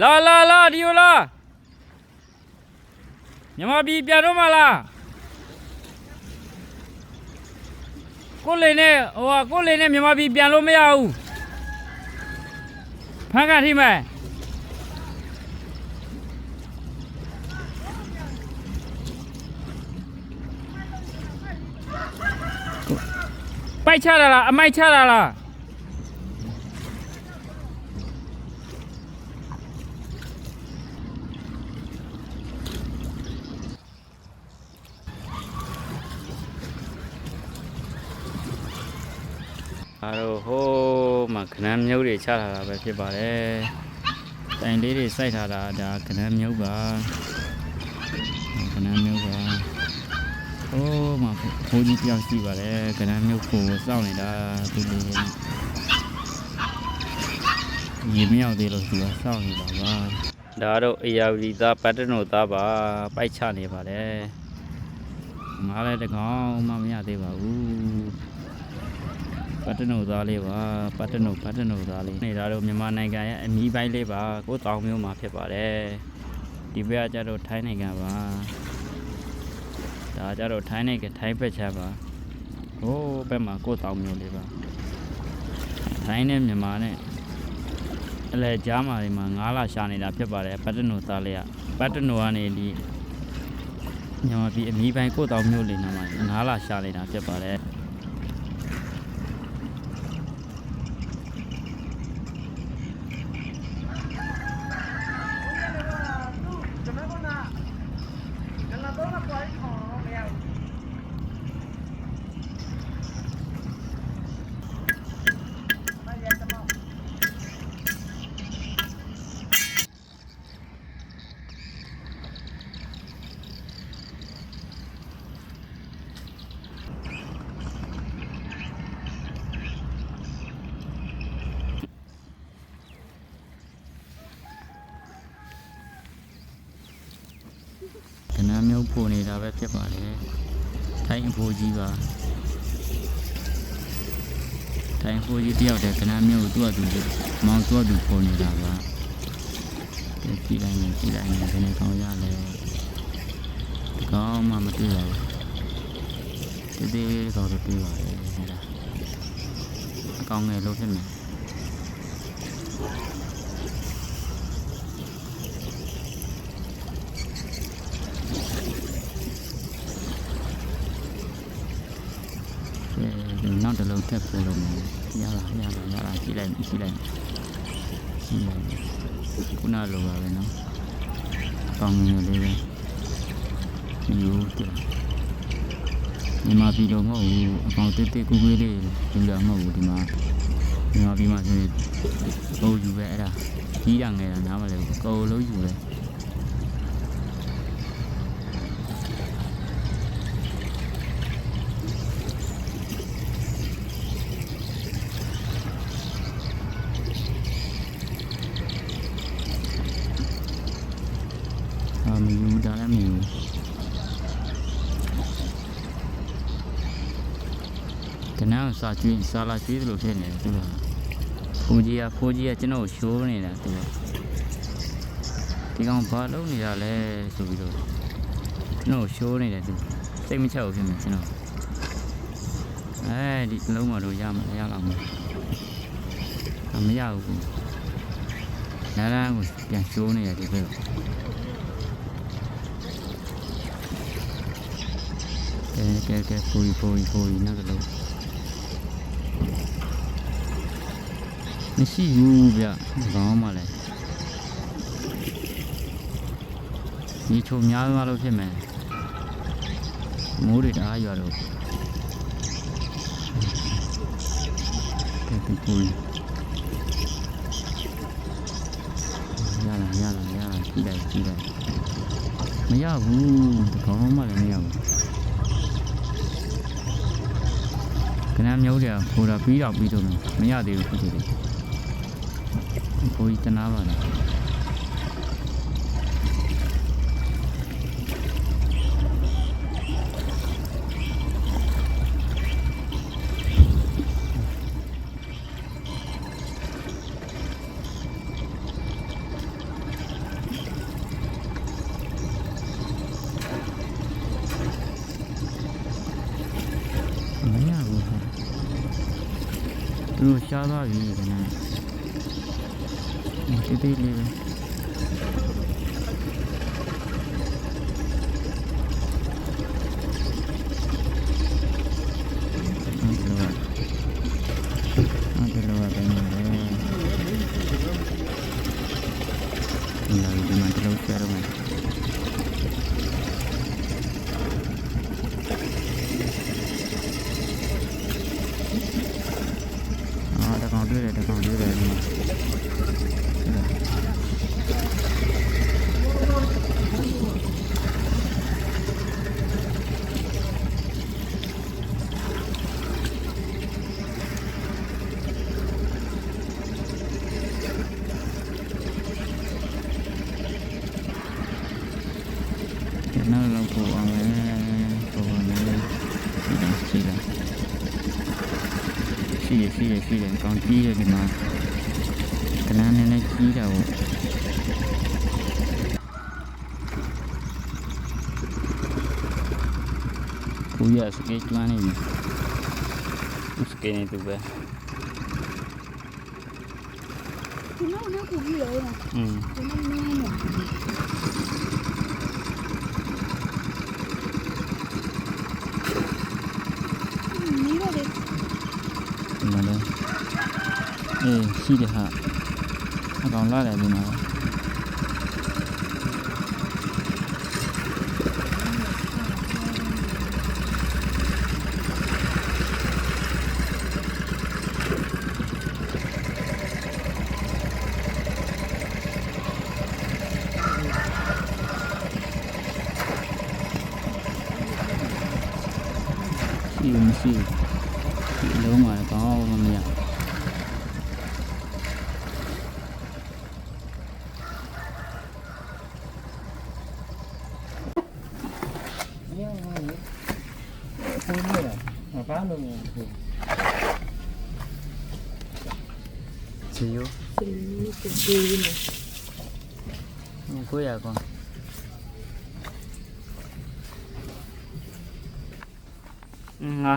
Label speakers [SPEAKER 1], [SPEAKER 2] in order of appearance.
[SPEAKER 1] လာလာလာဒီလိုလာမြန်မာပြည်ပြန်တော့မလားကိုယ်လေနဲ့ဟိုကကိုယ်လေနဲ့မြန်မာပြည်ပြန်လို့မရဘူးဖန်ကန်ထိမယ်ပိုက်ချတာလားအမိုက်ချတာလား အားတော့ဟိုးမှာခဏန်းမြုပ်တွေချထားတာပဲဖြစ်ပါတယ်။တိုင်လေးတွေစိုက်ထားတာဒါခဏန်းမြုပ်ပါခဏန်းမြုပ်ပါဟိုးမှာဘိုးကြီးပြောင်းရှိပါတယ်ခဏန်းမြုပ်ဖို့စောင့်နေတာဒီလိုရေမရောက်သေးလို့သူကစောင့်နေတာပါဒါတော့အရာဝီသားပတ်တနိုသားပါပိုက်ချနေပါတယ်ငါလည်းတကောင်မှမရသေးပါဘူး ပတ်တနုသားလေးပါပတ်တနုပတ်တနုသားလေးနေတာတော့မြန်မာနိုင်ငံရဲ့အမီးပိုင်းလေးပါကိုယ်တောင်မျိုးမှာဖြစ်ပါတယ်ဒီဘက်ကကျတော့ထိုင်းနိုင်ငံပါဒါကျတော့ထိုင်းနိုင်ငံထိုင်းဘက်ချပါဟိုးဘက်မှာကိုယ်တောင်မျိုးလေးပါထိုင်းနဲ့မြန်မာနဲ့အလဲကြားမှာဒီမှာ၅လရှာနေတာဖြစ်ပါတယ်ပတ်တနုသားလေးကပတ်တနုကနေဒီမြန်မာပြည်အမီးပိုင်းကိုယ်တောင်မျိုးလေးနာမှာ၅လရှာနေတာဖြစ်ပါတယ် ခဏမျိုးပို့နေတာပဲဖြစ်ပါတယ်ထိုင်းအဖိုးကြီးပါထိုင်းအဖိုးကြီးတယောက်တည်းခဏမျိုးကိုသူ့အတူမောင်သူ့အတူပို့နေတာပါဒီကြည့်လိုက်ရင်ကြည့်လိုက်ရင်ဘယ်နဲ့ကောင်းရလဲဒီကောင်းမှမတွေ့ပါဘူးဒီဒီကောင်းတော့တွေ့ပါတယ်ဟဲ့လားအကောင်းငယ်လို့ဖြစ်မယ် အဲ နောက်တစ်လုံးထပ်ပို့လို့မယ်ရလားရလားရလားကြည့်လိုက်ကြည့်လိုက်ကြည့်လိုက်ခုနလိုပါပဲနော်ကောင်းငယ်လေးပဲယူတယ်မြန်မာပြည်လိုမဟုတ်ဘူးအကောင်တိတ်တိတ်ကူးကူးလေးဒီလိုမဟုတ်ဘူးဒီမှာမြန်မာပြည်မှာဆိုရင်ပို့ယူပဲအဲ့ဒါကြီးရငယ်တာနားမလဲဘူးကိုယ်လုံးယူပဲ အာမယူဒါလည်းမယူကနန်းစာကျွေးစာလာကျွေးသလိုဖြစ်နေတယ်သူကဖိုးကြီးကဖိုးကြီးကကျွန်တော်ကိုရှိုးနေတာသူကဒီကောင်ဘာလုပ်နေရလဲဆိုပြီးတော့ကျွန်တော်ကိုရှိုးနေတယ်သူစိတ်မချဘူးဖြစ်နေကျွန်တော်အဲဒီလုံးမတော့ရမရလောက်မအမရဘူးနားနားကိုပြန်ရှိုးနေတယ်ဒီဘက် ကဲကဲကဲပူရီပူရီပူရီနောက်တစ်လုံးမရှိဘူးဗျဘာမှမလဲဒီချုံများသွားလို့ဖြစ်မယ်မိုးတွေတအားရွာတော့ကဲကဲပူရီရလာရလာရလာကြည့်လိုက်ကြည့်လိုက်မရဘူးတကောင်းမှလည်းမရဘူး ကနမ်းမျိုးတယ်ခိုးတာပြီးတော့ပြီးတော့မယ်မရသေးဘူးခုတည်းကိုကြီးတနာပါလား သူတို့ရှားသွားပြီခဏတိတိလေးပဲအဲ့ဒါလောအဲ့ဒါလောပဲနေတယ်ဒီလိုဒီမှာတလို့ရှားတော့မယ်အာ တကောင်တွေ့တယ်တ 4 4 4
[SPEAKER 2] 連単いいよりまたなん
[SPEAKER 1] でね
[SPEAKER 2] 聞いたを पूजा उसके चलाने में उसके नहीं
[SPEAKER 1] तो भाई हम्म အေးရှိတယ်ဟာအကောင်လာတယ်ဒီမှာရှိဘူးမရှိဘူးဒီလုံးမှာလည်းကောင်းမှမရ
[SPEAKER 3] ညောင်းပါလေဘုံနေတာ မပါလို့ဘူး
[SPEAKER 1] ချီယို
[SPEAKER 2] ဒီကိုကြည့်နေ
[SPEAKER 1] ကိုရကောငါ